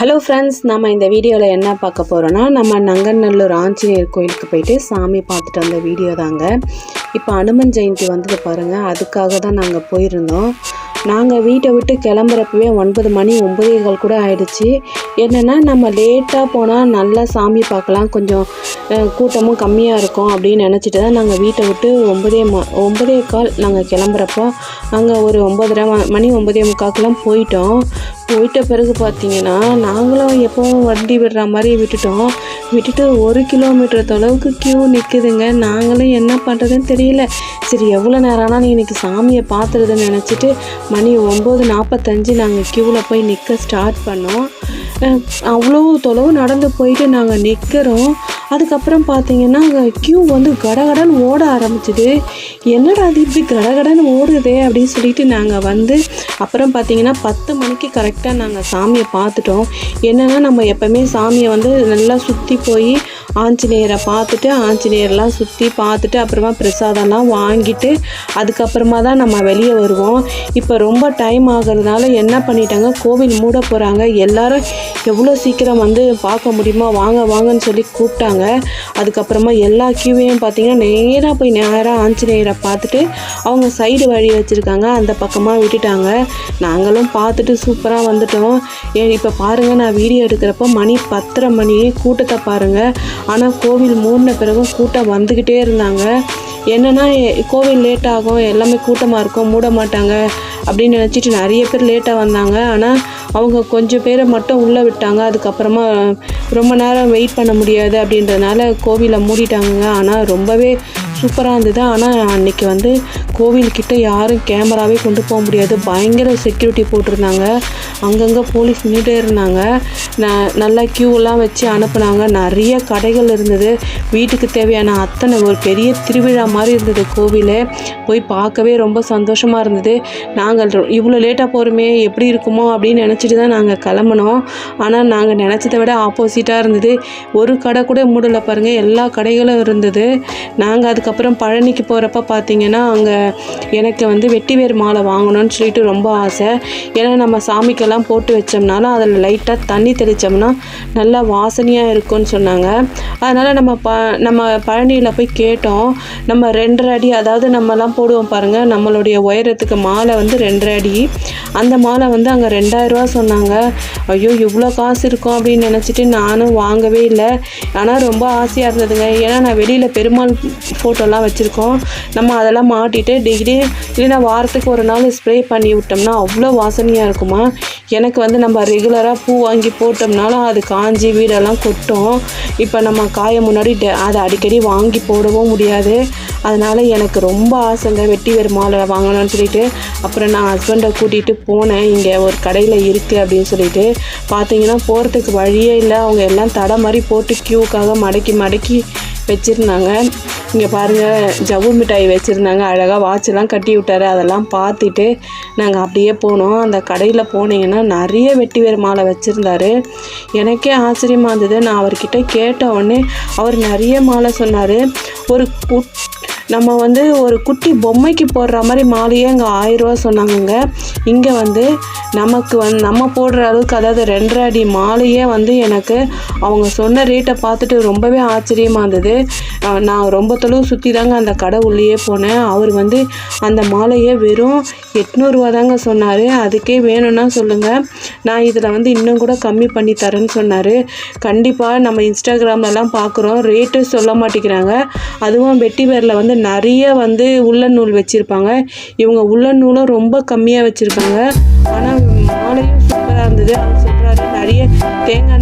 Hello friends நம்ம இந்த வீடியோவில் என்ன பார்க்க போகிறோன்னா நம்ம நங்கநல்லூர் ஆஞ்சநேயர் கோயிலுக்கு போயிட்டு சாமி பார்த்துட்டு வந்த வீடியோ தாங்க. இப்போ அனுமன் ஜெயந்தி வந்தது பாருங்கள் அதுக்காக தான் நாங்கள் போயிருந்தோம். நாங்கள் வீட்டை விட்டு கிளம்புறப்பவே ஒன்பது மணி ஒம்பதே கால் கூட ஆயிடுச்சு. என்னென்னா நம்ம லேட்டாக போனால் நல்லா சாமி பார்க்கலாம் கொஞ்சம் கூட்டமும் கம்மியாக இருக்கும் அப்படின்னு நினச்சிட்டு தான் நாங்கள் வீட்டை விட்டு ஒம்பதே ம ஒம்பதே கால் நாங்கள் கிளம்புறப்போ அங்கே ஒரு ஒம்பதரை மணி ஒம்பதே முக்காக்கெலாம் போயிட்டோம். போயிட்ட பிறகு பார்த்தீங்கன்னா நாங்களும் எப்போவும் வண்டி விடுற மாதிரி விட்டுட்டோம். விட்டுட்டு ஒரு கிலோமீட்டர் தொலைவுக்கு கியூ நிற்குதுங்க நாங்களும் என்ன பண்ணுறதுன்னு தெரியல. சரி எவ்வளோ நேரம் ஆனால் இன்றைக்கி சாமியை பார்த்துருதுன்னு நினச்சிட்டு மணி ஒம்பது நாற்பத்தஞ்சு நாங்கள் க்யூவில் போய் நிற்க ஸ்டார்ட் பண்ணோம். அவ்வளோ தொலைவு நடந்து போயிட்டு நாங்கள் நிற்கிறோம் அதுக்கப்புறம் பார்த்தீங்கன்னா க்யூ வந்து கடகடன் ஓட ஆரம்பிச்சிது. என்னடா அது இப்படி கடகடன் ஓடுதே அப்படின்னு சொல்லிட்டு நாங்கள் வந்து அப்புறம் பார்த்தீங்கன்னா பத்து மணிக்கு கரெக்டாக நாங்கள் சாமியை பார்த்துட்டோம். என்னென்னா நம்ம எப்போவுமே சாமியை வந்து நல்லா சுற்றி போய் ஆஞ்சநேயரை பார்த்துட்டு ஆஞ்சநேயர்லாம் சுற்றி பார்த்துட்டு அப்புறமா பிரசாதம்லாம் வாங்கிட்டு அதுக்கப்புறமா தான் நம்ம வெளியே வருவோம். இப்போ ரொம்ப டைம் ஆகிறதுனால என்ன பண்ணிட்டாங்க? கோவில் மூட போகிறாங்க எல்லாரும் எவ்வளோ சீக்கிரம் வந்து பார்க்க முடியுமா வாங்க வாங்கன்னு சொல்லி கூப்பிட்டாங்க. அதுக்கப்புறமா எல்லா கியூவையும் பார்த்தீங்கன்னா நேராக போய் நேராக ஆஞ்சநேயரை பார்த்துட்டு அவங்க சைடு வழி வச்சுருக்காங்க. அந்த பக்கமாக விட்டுட்டாங்க. நாங்களும் பார்த்துட்டு சூப்பராக வந்துட்டோம். ஏ இப்போ பாருங்கள் நான் வீடியோ எடுக்கிறப்போ மணி பத்தரை மணி. கூட்டத்தை பாருங்கள் ஆனால் கோவில் மூடின பிறகும் கூட்டம் வந்துக்கிட்டே இருந்தாங்க. என்னென்னா கோவில் லேட் ஆகும் எல்லாமே கூட்டமாக இருக்கும் மூட மாட்டாங்க அப்படின்னு நினச்சிட்டு நிறைய பேர் லேட்டாக வந்தாங்க. ஆனால் அவங்க கொஞ்சம் பேரை மட்டும் உள்ளே விட்டாங்க. அதுக்கப்புறமா ரொம்ப நேரம் வெயிட் பண்ண முடியாது அப்படின்றதுனால கோவிலை மூடிட்டாங்க. ஆனால் ரொம்பவே சூப்பராக இருந்தது. ஆனால் அன்னைக்கு வந்து கோவில்கிட்ட யாரும் கேமராவே கொண்டு போக முடியாது. பயங்கர செக்யூரிட்டி போட்டிருந்தாங்க. அங்கங்கே போலீஸ் நின்றுட்டே இருந்தாங்க. ந- நல்லா க்யூலாம் வச்சு அனுப்புனாங்க. நிறைய கடைகள் இருந்தது. வீட்டுக்கு தேவையான அத்தனை ஒரு பெரிய திருவிழா மாதிரி இருந்தது கோவில். போய் பார்க்கவே ரொம்ப சந்தோஷமாக இருந்தது. நாங்கள் இவ்வளோ லேட்டாக போகிறோமே எப்படி இருக்குமோ அப்படின்னு நினச்சிட்டு தான் நாங்கள் கிளம்புனோம். ஆனால் நாங்கள் நினச்சதை விட ஆப்போசிட்டாக இருந்தது. ஒரு கடை கூட மூடலை பாருங்கள் எல்லா கடைகளும் இருந்தது. நாங்கள் அதுக்கப்புறம் பழனிக்கு போகிறப்ப பார்த்தீங்கன்னா அங்கே எனக்கு வந்து வெட்டிவேர் மாலை வாங்கணும்னு சொல்லிட்டு ரொம்ப ஆசை. ஏன்னா நம்ம சாமிக்கெல்லாம் போட்டு வச்சோம்னாலும் அதில் லைட்டாக தண்ணி தெளித்தோம்னா நல்லா வாசனையாக இருக்கும்னு சொன்னாங்க. அதனால் நம்ம ப நம்ம பழனியில் போய் கேட்டோம். நம்ம ரெண்டரை அடி அதாவது நம்மலாம் போடுவோம் பாருங்கள் நம்மளுடைய உயரத்துக்கு மாலை வந்து ரெண்டரை அடி. அந்த மாலை வந்து அங்கே ரெண்டாயிரரூவா சொன்னாங்க. ஐயோ இவ்வளோ காசு இருக்கும் அப்படின்னு நினச்சிட்டு நானும் வாங்கவே இல்லை. ஆனால் ரொம்ப ஆசையாக இருந்ததுங்க. ஏன்னா நான் வெளியில் பெருமாள் ஃபோட்டோலாம் வச்சுருக்கோம். நம்ம அதெல்லாம் மாட்டிட்டு டெய்லி இல்லைன்னா வாரத்துக்கு ஒரு நாள் ஸ்ப்ரே பண்ணி விட்டோம்னா அவ்வளோ வாசனையாக இருக்குமா? எனக்கு வந்து நம்ம ரெகுலராக பூ வாங்கி போட்டோம்னாலும் அது காஞ்சி வீடெல்லாம் கொட்டும். இப்போ நம்ம காய முன்னாடி டெ- அதை அடிக்கடி வாங்கி போடவும் முடியாது. அதனால் எனக்கு ரொம்ப ஆசைங்க வெட்டி வேறு மாலை வாங்கணும்னு சொல்லிட்டு. அப்புறம் நான் ஹஸ்பண்டை கூட்டிகிட்டு போனேன். இங்கே ஒரு கடையில் இருக்குது அப்படின்னு சொல்லிட்டு. பார்த்தீங்கன்னா போகிறதுக்கு வழியே இல்லை. அவங்க எல்லாம் தடை மாதிரி போட்டு க்யூக்காக மடக்கி மடக்கி வச்சுருந்தாங்க. இங்கே பாருங்கள் ஜவ்வு மிட்டாய் வச்சுருந்தாங்க. அழகாக வாட்செல்லாம் கட்டி விட்டார். அதெல்லாம் பார்த்துட்டு நாங்கள் அப்படியே போனோம். அந்த கடையில் போனீங்கன்னா நிறைய வெட்டி வேறு மாலை வச்சுருந்தாரு. எனக்கே ஆச்சரியமாக இருந்தது. நான் அவர்கிட்ட கேட்ட உடனே அவர் நிறைய மாலை சொன்னார். ஒரு குட் நம்ம வந்து ஒரு குட்டி பொம்மைக்கு போடுற மாதிரி மாலையே அங்கே ஆயிரரூவா சொன்னாங்கங்க. இங்கே வந்து நமக்கு வந்து நம்ம போடுற அளவுக்கு அதாவது ரெண்டரை அடி மாலையே வந்து எனக்கு அவங்க சொன்ன ரேட்டை பார்த்துட்டு ரொம்பவே ஆச்சரியமாக இருந்தது. நான் ரொம்ப தொழுவு சுற்றி தாங்க அந்த கடை உள்ளேயே போனேன். அவர் வந்து அந்த மாலையை வெறும் எட்நூறுரூவா தாங்க சொன்னார். அதுக்கே வேணும்னா சொல்லுங்கள் நான் இதில் வந்து இன்னும் கூட கம்மி பண்ணி தரேன்னு சொன்னார். கண்டிப்பாக நம்ம இன்ஸ்டாகிராம்லலாம் பார்க்குறோம் ரேட்டு சொல்ல மாட்டேங்கிறாங்க. அதுவும் வெட்டி வேரில் வந்து நிறைய வந்து உள்ள நூல் வச்சுருப்பாங்க. இவங்க உள்ளன் நூலும் ரொம்ப கம்மியாக வச்சுருக்காங்க ஆனால் மாலையும் சூப்பராக இருந்தது. அவர் சொல்கிறாரு நிறைய தேங்காய்